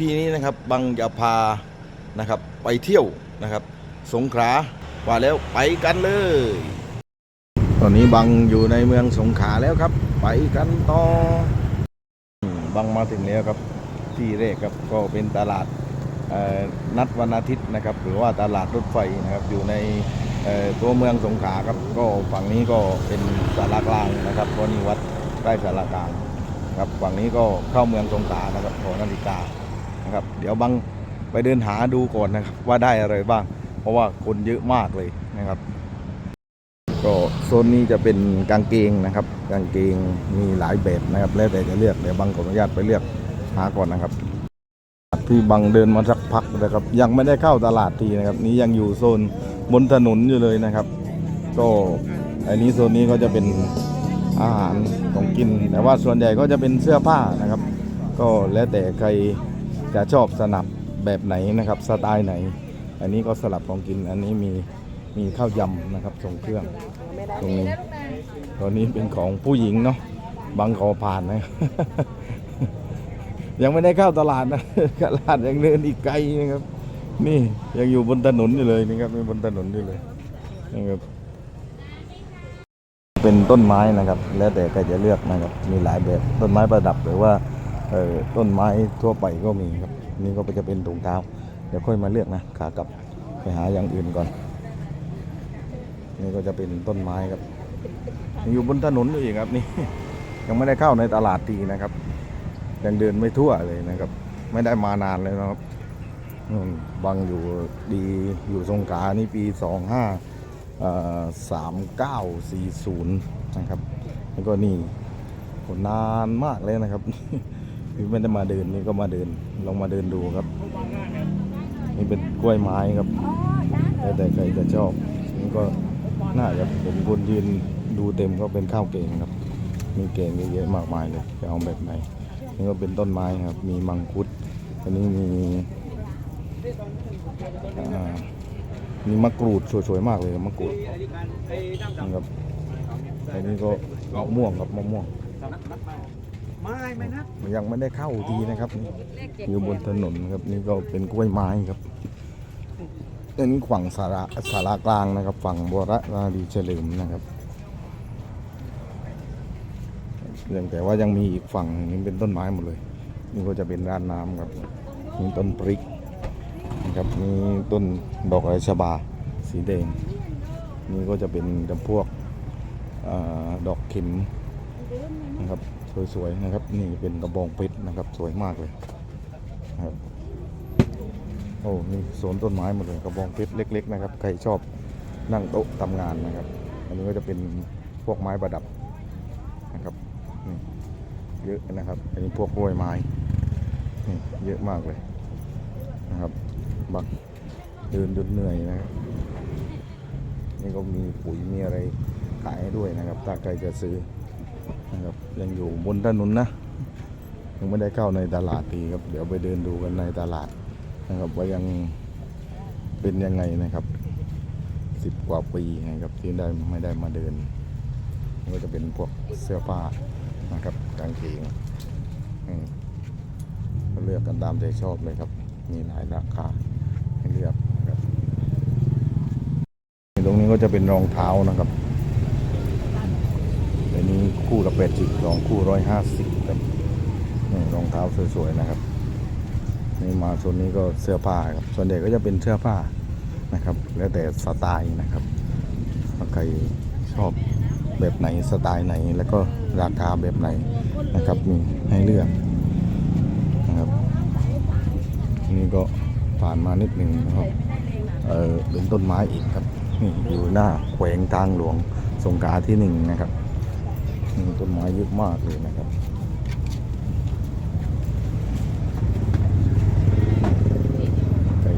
พีนี้นะครับบังจะพานะครับไปเที่ยวนะครับ สงขลาว่าแล้วไปกันเลย ตอนนี้บังอยู่ในเมืองสงขลาแล้วครับ ไปกันต่อบังมาถึงแล้วครับ ที่แรกครับก็เป็นตลาดนัดวันอาทิตย์นะครับ หรือว่าตลาดรถไฟนะครับอยู่ในตัวเมืองสงขลาครับ ก็ฝั่งนี้ก็เป็นสารากลางนะครับเพราะนี่วัดใกล้สารากลางครับฝั่งนี้ก็เข้าเมืองสงขลานะครับหอนาฬิกา นะครับ เดี๋ยวบังไปเดินหาดูก่อนนะครับ ว่าได้อะไรบ้าง เพราะว่าคนเยอะมากเลยนะครับ ก็โซนนี้จะเป็นกางเกงนะครับ กางเกงมีหลายแบบนะครับ แล้วแต่จะเลือกเดี๋ยวบังขออนุญาตไปเลือกหาก่อนนะครับที่บังเดินมาสักพักนะครับ ยังไม่ได้เข้าตลาดทีนะครับ นี้ยังอยู่โซนบนถนนอยู่เลยนะครับ ก็อันนี้โซนนี้ก็จะเป็นอาหารของกิน แต่ว่าส่วนใหญ่ก็จะเป็นเสื้อผ้านะครับ ก็แล้วแต่ใคร จะชอบสนับแบบไหนนะครับสไตล์ไหน อันนี้ก็สลับของกิน อันนี้มีมีข้าวยำนะครับทรงเครื่องตรงนี้ตัวนี้เป็นของผู้หญิงเนาะบางขอผ่านนะ ยังไม่ได้เข้าตลาดนะตลาดยังเดินอีกไกลนะครับ นี่ยังอยู่บนถนนอยู่เลยนี่ครับยังบนถนนอยู่เลยนะครับเป็นต้นไม้นะครับ แล้วแต่ใครจะเลือกนะครับ มีหลายแบบต้นไม้ประดับหรือว่า ต้นไม้ทั่วไปก็มีครับ นี่ก็จะเป็นถุงเท้า เดี๋ยวค่อยมาเลือกนะขากลับไปหาอย่างอื่นก่อน นี่ก็จะเป็นต้นไม้ครับ อยู่บนถนนอยู่อีกครับนี่ ยังไม่ได้เข้าในตลาดทีนะครับ ยังเดินไม่ทั่วเลยนะครับ ไม่ได้มานานเลยนะครับบังอยู่ดีอยู่สงขานี่ปีสองห้าสามเก้าสี่ศูนย์นะครับ แล้วก็นี่นานมากเลยนะครับ คือไม่ได้มาเดินนี่ก็มาเดิน ลองมาเดินดูครับ นี่เป็นกล้วยไม้ครับแล้วแต่ใครจะชอบนี่ก็น่าจะเป็นคนยืนดูเต็มก็เป็นข้าวเก่งครับ มีเก่งเยอะๆมากมายเลยจะเอาแบบไหนนี่ก็เป็นต้นไม้ครับ มีมังคุดอันนี้มีมีมะกรูดสวยๆมากเลยมะกรูดครับอันนี้ก็มะม่วงครับมะม่วง ไม่ไม่นะยังไม่ได้เข้าทีนะครับนี่อยู่บนถนนครับนี่ก็เป็นกล้วยไม้ครับอันนี้ฝั่งสาระสารากลางนะครับ ฝั่งบัวระนาดีเฉลิมนะครับยังแต่ว่ายังมีอีกฝั่งหนึงเป็นต้นไม้หมดเลย นี่ก็จะเป็นร้านน้ำครับมีต้นพริกนะครับมีต้นดอกอะไรชบาสีแดงนี่ก็จะเป็นจำพวกเออดอกเข็มนะครับ สวยๆนะครับ นี่เป็นกระบองเพชรนะครับ สวยมากเลยนะครับโอ้นี่สวนต้นไม้หมดเลยกระบองเพชรเล็ก ๆ นะครับ ใครชอบนั่งโต๊ะทำงานนะครับ อันนี้ก็จะเป็นพวกไม้ประดับนะครับนี่เยอะนะครับ อันนี้พวกกล้วยไม้นี่เยอะมากเลยนะครับบักเดินจนเหนื่อยนะครับนี่ก็มีปุ๋ยมีอะไรขายให้ด้วยนะครับ ถ้าใครจะซื้อ นะครับยังอยู่บนถนนนะ ยังไม่ได้เข้าในตลาดทีครับ เดี๋ยวไปเดินดูกันในตลาดนะครับ ว่ายังเป็นยังไงนะครับสิบกว่าปีนะครับที่ได้ไม่ได้มาเดินก็จะเป็นพวกเสื้อผ้านะครับกางเกงก็เลือกกันตามใจชอบเลยครับ มีหลายราคาให้เลือกนะครับตรงนี้ก็จะเป็นรองเท้านะครับ อันนี้คู่ละแปดสิบรองคู่ร้อยห้าสิบครับนี่รองเท้าสวยๆนะครับ นี่มาโซนนี้ก็เสื้อผ้าครับส่วนใหญ่ก็จะเป็นเสื้อผ้านะครับ แล้วแต่สไตล์นะครับใครชอบแบบไหนสไตล์ไหน แล้วก็ราคาแบบไหนนะครับมีให้เลือกนะครับนี่ก็ผ่านมานิดหนึ่งนะครับเออเป็นต้นไม้อีกครับนี่อยู่หน้าแขวงทางหลวงสงขลาที่หนึ่งนะครับ ต้นไม้เยอะมากเลยนะครับใคร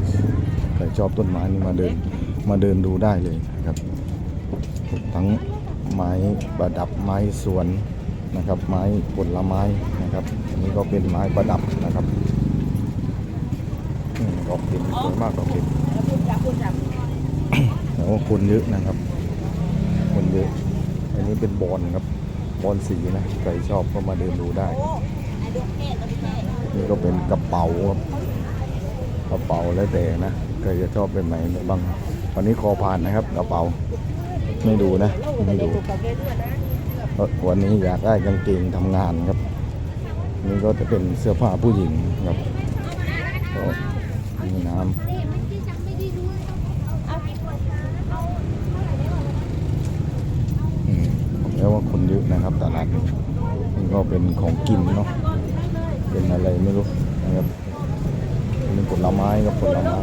ใครชอบต้นไม้นี่มาเดินมาเดินดูได้เลยนะครับทั้งไม้ประดับไม้สวนนะครับ ไม้ผลไม้นะครับอันนี้ก็เป็นไม้ประดับนะครับดอกเข็มสวยมากดอกเข็มแต่ว่าคนเยอะนะครับ คนเยอะ อันนี้เป็นบอลครับ บอลสีนะใครชอบก็มาเดินดูได้ นี่ก็เป็นกระเป๋าครับกระเป๋าแล้วแต่นะใครจะชอบเป็นไหนบางวันนี้คอผ่านนะครับกระเป๋าไม่ดูนะไม่ดูเพราะวันนี้อยากได้กางเกงทำงานครับ นี่ก็จะเป็นเสื้อผ้าผู้หญิงครับก็มีน้ำ อืมผมแล้ ว่าคนเยอะนะครับตลาดนี้นี่ก็เป็นของกินเนาะเป็นอะไรไม่รู้นะครับเป็นผลไม้กับผลไม้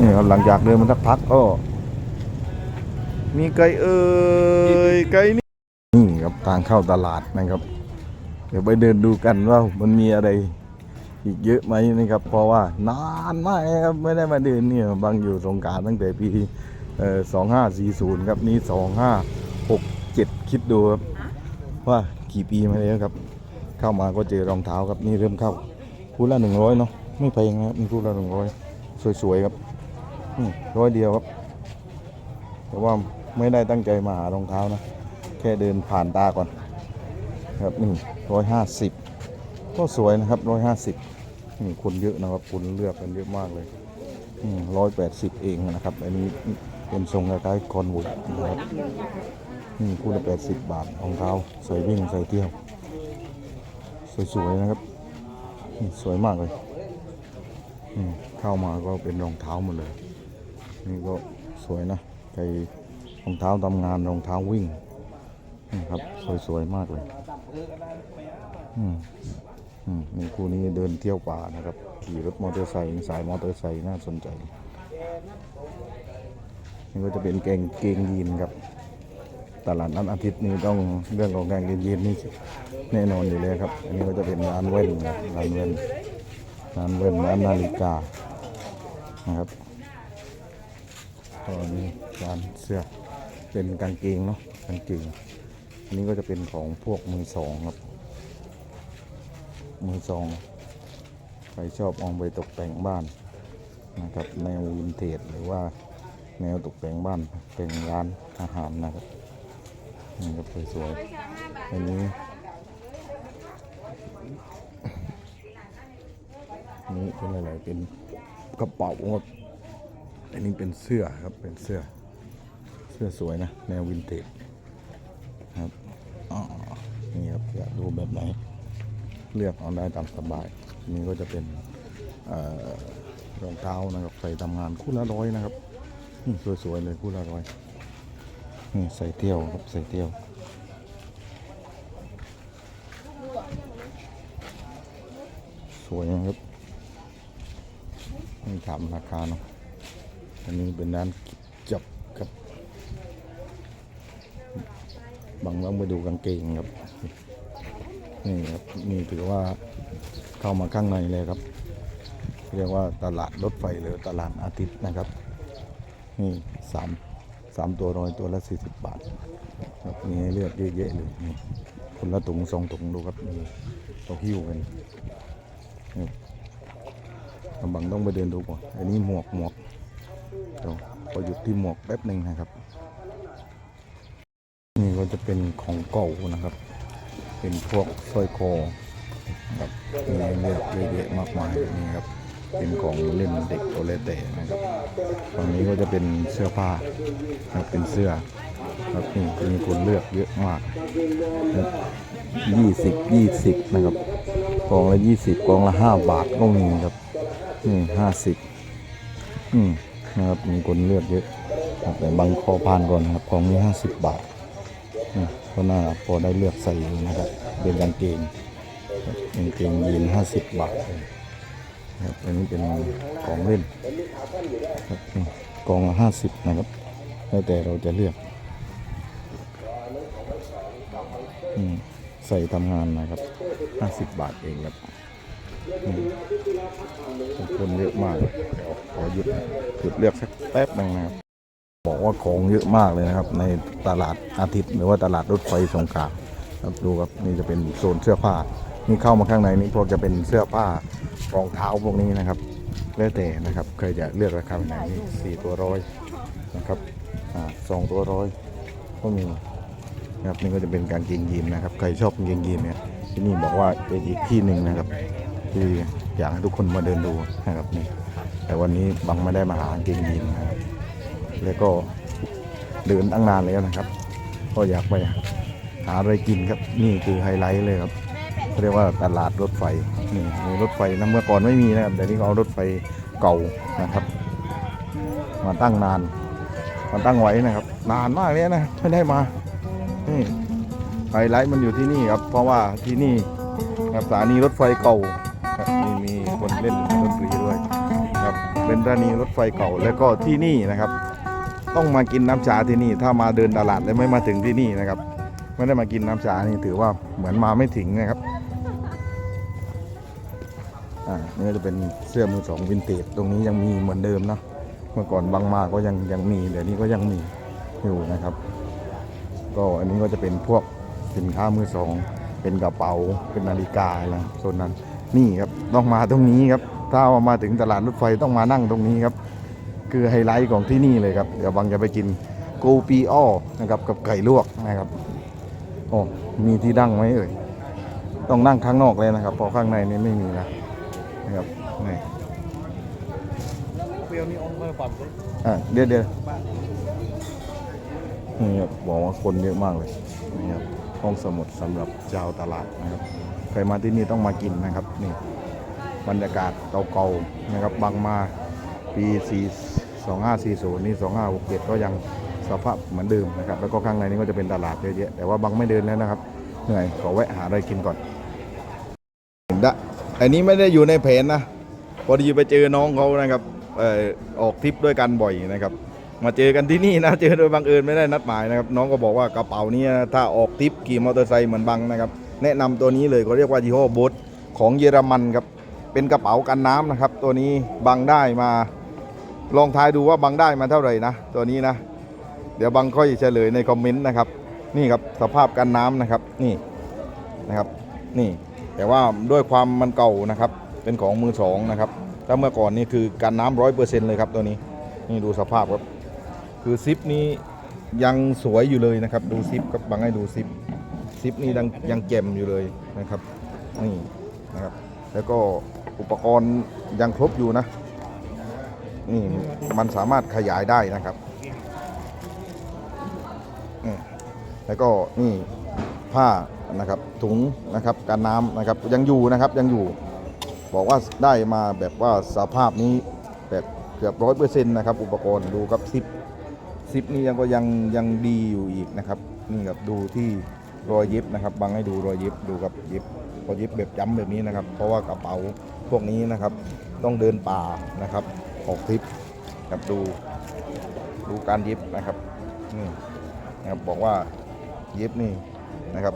นี่ครับหลังจากเดินมาสักพักก็ มีไก่เอ้ยไก่นี่นี่ครับทางเข้าตลาดนะครับ เดี๋ยวไปเดินดูกันว่ามันมีอะไรอีกเยอะไหมนะครับ เพราะว่านานมากครับไม่ได้มาเดินเนี่ยบางอยู่สงการตั้งแต่ปี สองห้าสี่ศูนย์ครับนี่สองห้าหกเจ็ดคิดดูครับว่ากี่ปีมาแล้วครับ เข้ามาก็เจอรองเท้าครับนี่เริ่มเข้าคู่ละหนึ่งร้อยเนาะไม่แพงนะครับนี่คู่ละหนึ่งร้อยสวยๆครับร้อยเดียวครับ แต่ว่าไม่ได้ตั้งใจมาหารองเท้านะ แค่เดินผ่านตาก่อน ครับนี่ร้อยห้าสิบก็สวยนะครับร้อยห้าสิบนี่คนเยอะนะครับคนเลือกกันเยอะมากเลยร้อยแปดสิบเองนะครับ อันนี้ เป็นทรงคล้ายๆคอนวูดนะครับนี่คู่ละแปดสิบบาทรองเท้าใส่วิ่งใส่เที่ยว สวยๆนะครับสวยมากเลยเข้ามาก็เป็นรองเท้าหมดเลย นี่ก็สวยนะใครรองเท้าทำงานรองเท้าวิ่งนี่ครับสวยๆมากเลยอืมอืมนี่คู่นี้เดินเที่ยวป่านะครับ ขี่รถมอเตอร์ไซค์สายมอเตอร์ไซค์น่าสนใจ นี่ก็จะเป็นเกงเกงยีนครับ ตลาดนัดอาทิตย์นี้ต้องเรื่องของการเกงยีนนี่แน่นอนอยู่เลยครับ อันนี้ก็จะเป็นร้านเว้นครับร้านเว้นร้านเว้นร้านนาฬิกานะครับก็นี่ร้านเสื้อเป็นกางเกงเนาะกางเกงอันนี้ก็จะเป็นของพวกมือสองครับ มือสองใครชอบเอองไปตกแต่งบ้านนะครับแนววินเทจหรือว่า แนวตกแต่งบ้านเป็นร้านอาหารนะครับนี่ก็สวยๆอันนี้นี่เป็นอะไรเป็นกระเป๋าครับอันนี้เป็นเสื้อครับเป็นเสื้อเสื้อสวยนะแนววินเทจครับอ๋อนี่ครับอยากดูแบบไหน เลือกเอาได้ตามสบายนนี้ก็จะเป็นรองเท้านะครับใส่ทำงานคู่ละร้อยนะครับ สวยๆเลยคู่ละร้อยนี่ใส่เที่ยวครับใส่เที่ยวสวยนะครับนี่ถามราคาเนาะอันนี้เป็นร้านจับครับบางต้องไปดูกางเกงครับนี่ครับนี่ถือว่าเข้ามาข้างในเลยครับ เรียกว่าตลาดรถไฟหรือตลาดอาทิตย์นะครับ นี่สามสามตัวร้อยตัวละสี่สิบบาทครับมีให้เลือกเยอะแยะเลยนี่คนละถุงสองถุงดูครับนี่เราหิ้วกันนี่กำบังต้องไปเดินดูก่อนอันนี้หมวกหมวกเดี๋ยวพอหยุดที่หมวกแป๊บหนึ่งนะครับ นี่ก็จะเป็นของเก่านะครับ เป็นพวกสร้อยคอครับนี้เลือกเยอะแยะมากมายนี่ครับ เป็นของเล่นเด็กตัวเล็กแต่นะครับฝั่งนี้ก็จะเป็นเสื้อผ้าครับเป็นเสื้อครับนี่มีคนเลือกเยอะมากยี่สิบยี่สิบนะครับกองละยี่สิบกองละห้าบาทก็มีครับนี่ห้าสิบอืมนะครับมีคนเลือกเยอะแต่บางคอพานก่อนนะครับกองนี้ห้าสิบบาทก็น่าพอได้เลือกใส่อยู่นะครับเป็นกางเกงกางเกงยีนห้าสิบบาทเลย ครับอันนี้เป็นของเล่นครับกองละห้าสิบนะครับแล้วแต่เราจะเลือกอใส่ทำงานนะครับห้าสิบบาทเองครับคนเยอะมากเดี๋ยขอหยุดหยุดเลือกสักแป๊บหนึงนะครับ บอกว่าของเยอะมากเลยนะครับ ในตลาดอาทิตย์หรือว่าตลาดรถไฟสงขลาครับดูครับนี่จะเป็นโซนเสื้อผ้า นี่เข้ามาข้างในนี่พวกจะเป็นเสื้อผ้ารองเท้าพวกนี้นะครับแล้วแต่นะครับใครจะเลือกราคาไหนนี่สี่ตัวร้อยนะครับอ่าสองตัวร้อยก็มีนะครับนี่ก็จะเป็นกางเกงยีนนะครับใครชอบกางเกงยีนเนี่ยที่นี่บอกว่าเป็นอีกที่หนึ่งนะครับ ที่อยากให้ทุกคนมาเดินดูนะครับนี่แต่วันนี้บังไม่ได้มาหากางเกงยีนนะครับแล้วก็เดินตั้งนานแล้วนะครับ ก็อยากไปหาอะไรกินครับนี่คือไฮไลท์เลยครับ เรียกว่าตลาดรถไฟนี่มีรถไฟนะเมื่อก่อนไม่มีนะครับแต่นี่เขาเอารถไฟเก่านะครับมาตั้งนานมาตั้งไว้นะครับ นานมากเลยนะไม่ได้มานี่ไฮไลท์มันอยู่ที่นี่ครับ เพราะว่าที่นี่ครับสถานีรถไฟเก่าครับมีมีคนเล่นดนตรีด้วยครับเป็นสถานีรถไฟเก่าแล้วก็ที่นี่นะครับ ต้องมากินน้ำชาที่นี่ ถ้ามาเดินตลาดแล้วไม่มาถึงที่นี่นะครับ ไม่ได้มากินน้ำชานี่ถือว่าเหมือนมาไม่ถึงนะครับ อ่านี่ก็จะเป็นเสื้อมือสองวินเทจตรงนี้ยังมีเหมือนเดิมเนาะเมื่อก่อนบางมาก็ยังยังมีเดี๋ยวนี้ก็ยังมีอยู่นะครับ ก็อันนี้ก็จะเป็นพวกสินค้ามือสองเป็นกระเป๋าเป็นนาฬิกาอะไรโซนนั้นนี่ครับต้องมาตรงนี้ครับถ้าว่ามาถึงตลาดรถไฟต้องมานั่งตรงนี้ครับ คือไฮไลท์ของที่นี่เลยครับ เดี๋ยวบังจะไปกินโกปีอ้อนะครับกับไก่ลวกนะครับโอ้มีที่ดั้งไหมเอ่ยต้องนั่งข้างนอกเลยนะครับเพราะข้างในนี่ไม่มีนะ นะครับนี่เปรี้ยวนี่อมเมื่อความเลยอะเดี๋ยวเดี๋ยวนี่ครับบอกว่าคนเยอะมากเลยนี่ครับห้องสมุดสำหรับชาวตลาดนะครับใครมาที่นี่ต้องมากินนะครับนี่บรรยากาศเก่าๆนะครับบางมาปี4 2540 นี่ 2567 ก็ยังสภาพเหมือนเดิมนะครับ แล้วก็ข้างในนี้ก็จะเป็นตลาดเยอะแยะแต่ว่าบางไม่เดินแล้วนะครับ เหนื่อย ขอแวะหาอะไรกินก่อนดะ อันนี้ไม่ได้อยู่ในแผนนะ พอดีไปเจอน้องเขานะครับอออกทริปด้วยกันบ่อยนะครับ มาเจอกันที่นี่นะเจอโดยบังเอิญไม่ได้นัดหมายนะครับ น้องก็บอกว่ากระเป๋านี้ถ้าออกทริปขี่มอเตอร์ไซค์เหมือนบังนะครับ แนะนำตัวนี้เลยเขาเรียกว่ายี่ห้อโบทของเยอรมันครับ เป็นกระเป๋ากันน้ำนะครับ ตัวนี้บังได้มา ลองทายดูว่าบังได้มาเท่าไหร่นะตัวนี้นะ เดี๋ยวบังค่อยเฉลยในคอมเมนต์นะครับ นี่ครับสภาพกันน้ำนะครับ นี่นะครับ นี่ แต่ว่าด้วยความมันเก่านะครับ เป็นของมือสองนะครับ ถ้าเมื่อก่อนนี่คือกันน้ำร้อยเปอร์เซ็นต์เลยครับตัวนี้ นี่ดูสภาพครับ คือซิปนี้ยังสวยอยู่เลยนะครับ ดูซิปครับบังให้ดูซิป ซิปนี่ยังยังแจ่มอยู่เลยนะครับ นี่นะครับ แล้วก็อุปกรณ์ยังครบอยู่นะ นี่มันสามารถขยายได้นะครับแล้วก็นี่ผ้า นะครับถุงนะครับการน้ำนะครับยังอยู่นะครับยังอยู่ บอกว่าได้มาแบบว่าสภาพนี้แบบเกือบร้อยเปอร์เซ็นต์นะครับอุปกรณ์ดูครับซิปซิปนี่ยังก็ยังยังดีอยู่อีกนะครับนี่ครับดูที่รอยเย็บนะครับบังให้ดูรอยเย็บดูครับเย็บพอเย็บแบบย้ำแบบนี้นะครับ เพราะว่ากระเป๋าพวกนี้นะครับต้องเดินป่านะครับออกทริปครับดูดูการเย็บนะครับนี่นะครับบอกว่าเย็บนี่นะครับ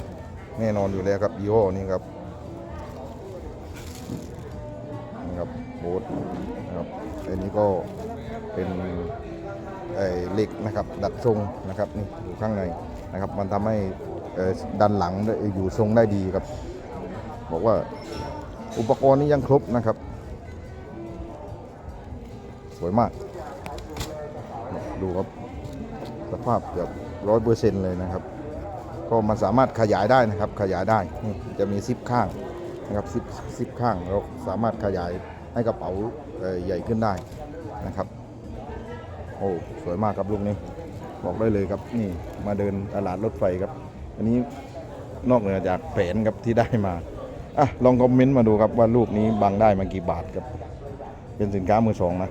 แน่นอนอยู่แล้วครับยี่ห้อนี้ครับนะครับโบ๊ทนะครับอันนี้ก็เป็นไอ้เหล็กนะครับดัดทรงนะครับนี่อยู่ข้างในนะครับ มันทำให้ดันหลังได้อยู่ทรงได้ดีครับ บอกว่าอุปกรณ์นี้ยังครบนะครับ สวยมาก ดูครับสภาพเกือบร้อยเปอร์เซ็นต์เลยนะครับ ก็มันสามารถขยายได้นะครับขยายได้นี่จะมีซิปข้างนะครับซิปซิปข้างเราสามารถขยายให้กระเป๋าใหญ่ขึ้นได้นะครับโอ้สวยมากครับลูกนี้บอกได้เลยครับนี่มาเดินตลาดรถไฟครับ อันนี้นอกเหนือจากแผนครับที่ได้มาอะลองคอมเมนต์มาดูครับว่าลูกนี้บังได้มากี่บาทครับ เป็นสินค้ามือสองนะ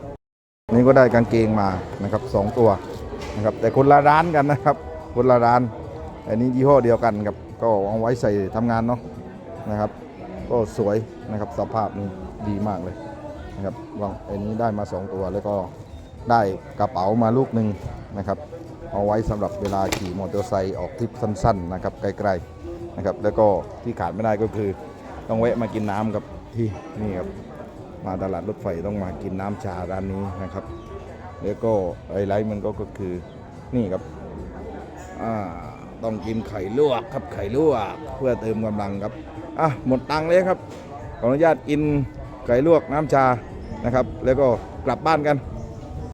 นี่ก็ได้กางเกงมานะครับสองตัวนะครับแต่คนละร้านกันนะครับ คนละร้าน อันนี้ยี่ห้อเดียวกันครับก็เอาไว้ใส่ทำงานเนาะนะครับ ก็สวยนะครับสภาพนี้ดีมากเลยนะครับวางอันนี้ได้มา 2 ตัวแล้วก็ได้กระเป๋ามาลูกหนึ่งนะครับ เอาไว้สำหรับเวลาขี่มอเตอร์ไซค์ออกทริปสั้น ๆ นะครับไกลๆนะครับ แล้วก็ที่ขาดไม่ได้ก็คือ ต้องแวะมากินน้ำกับที่นี่ครับมาตลาดรถไฟต้องมากินน้ำชาร้านนี้นะครับ แล้วก็ไฮไลท์มันก็ก็คือนี่ครับอ่า ต้องกินไข่ลวกครับไข่ลวกเพื่อเติมกำลังครับอะหมดตังเลยครับขออนุญาตกินไก่ลวกน้ำชานะครับ แล้วก็กลับบ้านกัน